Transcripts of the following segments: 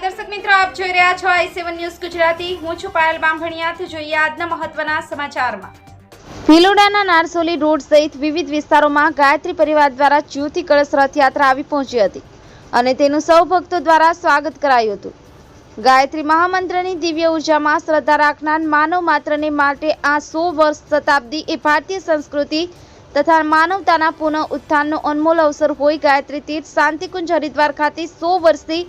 રહ્યા છો આઈ seven news Gujarati. હું છું પાયલ બાંભણિયાથી જોઈએ આજના મહત્વના સમાચારમાં. ભીલોડાના નારસોલી રોડ સહિત વિવિધ વિસ્તારોમાં ગાયત્રી પરિવાર દ્વારા જ્યોતિ કળશ રથયાત્રા આવી પહોંચી હતી અને તેનું સૌ ભક્તો દ્વારા સ્વાગત કરાયું હતું. ગાયત્રી મહામંત્રની દિવ્ય ઉર્જામાં શ્રદ્ધા રાખનાર માનવ માત્રને માટે આ સો વર્ષ શતાબ્દી એ ભારતીય સંસ્કૃતિ તથા માનવતાના પુનઃ ઉત્થાનનો અનમોલ અવસર હોય ગાયત્રી તીર્થ શાંતિકુંજ હરિદ્વાર ખાતે સો વર્ષથી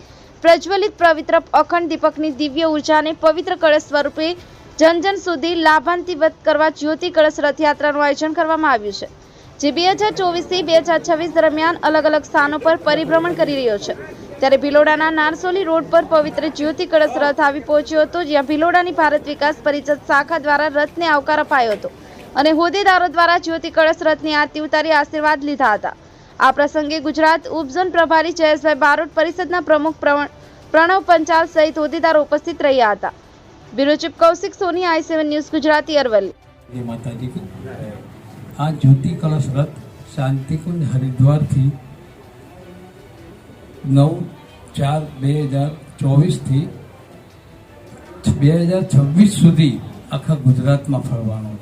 પ્રજ્વલિત પવિત્ર અખંડ દીપકની દિવ્ય ઉર્જાને પવિત્ર કળશ સ્વરૂપે જન જન સુધી લાભાંતિવત કરવા જ્યોતિ કળશ રથયાત્રાનું આયોજન કરવામાં આવ્યું છે, જે બે હજાર ચોવીસથી બે હજાર છવ્વીસ દરમિયાન અલગ અલગ સ્થાનો પર પરિભ્રમણ કરી રહ્યો છે. ત્યારે ભિલોડાના નારસોલી રોડ પર પવિત્ર જ્યોતિ કળશ રથ આવી પહોંચ્યો હતો, જ્યાં ભિલોડાની ભારત વિકાસ પરિષદ શાખા દ્વારા રથને આવકાર અપાયો હતો અને હોદ્દેદારો દ્વારા જ્યોતિ કળશ રથની આરતી ઉતારી આશીર્વાદ લીધા હતા. આ પ્રસંગે ગુજરાત ઉપઝોન પ્રભારી જયેશભાઈ બારોટ પરિષદના પ્રમુખ પ્રણવ પંચાલ સહિત હોદ્દેદારો ઉપસ્થિત રહ્યા હતા. Bureau chief Kaushik Soni, I seven news Gujarati Aravalli. આ જ્યોતિ કળશ રથ શાંતિકુંજ હરિદ્વારથી નવ ચાર બે હજાર ચોવીસથી બે હજાર છવ્વીસ સુધી આખા ગુજરાતમાં ફરવાનો.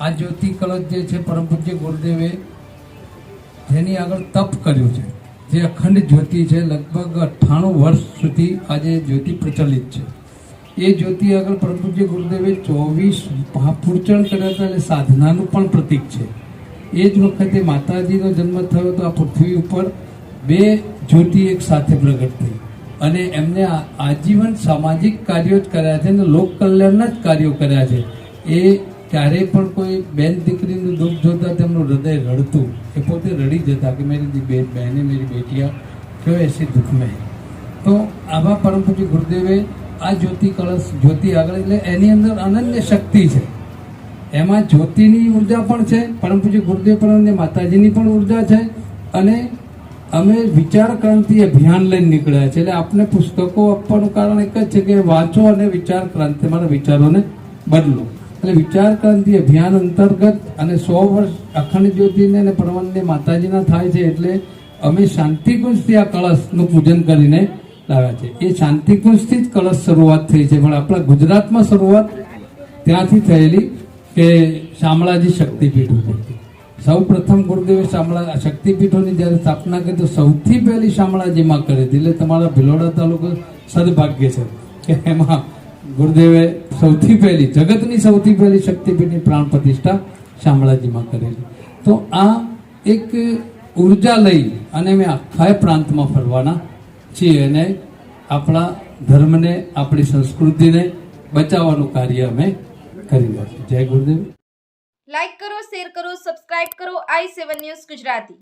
આ જ્યોતિ કળશ જે છે પરમ પૂજ્ય ગુરુદેવે જેની આગળ તપ કર્યું છે. જે અખંડ જ્યોતિ છે, લગભગ અઠ્ઠાણું વર્ષ સુધી આજે જ્યોતિ પ્રચલિત છે. એ જ્યોતિ આગળ પ્રભુજી ગુરુદેવે ચોવીસ મહાપૂર્ચણ કર્યા હતા એટલે સાધનાનું પણ પ્રતીક છે. એ જ વખતે માતાજીનો જન્મ થયો તો આ પૃથ્વી ઉપર બે જ્યોતિ એક સાથે પ્રગટ થઈ. અને એમને આજીવન સામાજિક કાર્યો જ કર્યા છે અને લોક કલ્યાણના જ કાર્યો કર્યા છે. એ ક્યારેય પણ કોઈ બેન દીકરીનું દુઃખ જોતા તેમનું હૃદય રડતું, એ પોતે રડી જતા કે મેરી બેન, બહેને મેરી બેટિયા, કયો એસી દુઃખ તો આવા પરમ ગુરુદેવે આ જ્યોતિ કળશ, જ્યોતિ આગળ, એટલે એની અંદર અનન્ય શક્તિ છે. એમાં જ્યોતિની ઊર્જા પણ છે પરમ પૂજ્ય ગુરુદેવ અને માતાજીની પણ ઊર્જા છે અને અમે વિચાર ક્રાંતિ અભિયાન લઈને નીકળ્યા છે. એટલે આપને પુસ્તકો આપવાનું કારણ એક જ છે કે વાંચો અને વિચાર ક્રાંતિ, મારા વિચારોને બદલો. એટલે વિચાર ક્રાંતિ અભિયાન અંતર્ગત અને સો વર્ષ અખંડ જ્યોતિને અને પરમાનંદ માતાજીના થાય છે એટલે અમે શાંતિકુંજથી આ કળશનું પૂજન કરીને લાવ્યા છે. એ શાંતિકુંજથી જ કળશ શરૂઆત થઈ છે. પણ આપણા ગુજરાતમાં શરૂઆત ત્યાંથી થયેલી કે શામળાજી શક્તિપીઠ ઉપરથી સૌ પ્રથમ ગુરુદેવે શામળા શક્તિપીઠોની જ્યારે સ્થાપના કરી તો સૌથી પહેલી શામળાજીમાં કરી હતી. એટલે તમારા ભિલોડા તાલુકો સદભાગ્ય છે. કે એમાં ગુરુદેવે સૌથી પહેલી, જગતની સૌથી પહેલી શક્તિપીઠની પ્રાણ પ્રતિષ્ઠા શામળાજીમાં કરેલી. તો આ એક ઊર્જા લઈ અને અમે આખા પ્રાંતમાં ફરવાના છીએ અને આપણા ધર્મને, આપણી સંસ્કૃતિને બચાવવાનું કાર્ય અમે કરી રહ્યા છીએ. જય ગુરુદેવ. લાઈક કરો, શેર કરો, સબસ્ક્રાઇબ કરો. I seven news Gujarati.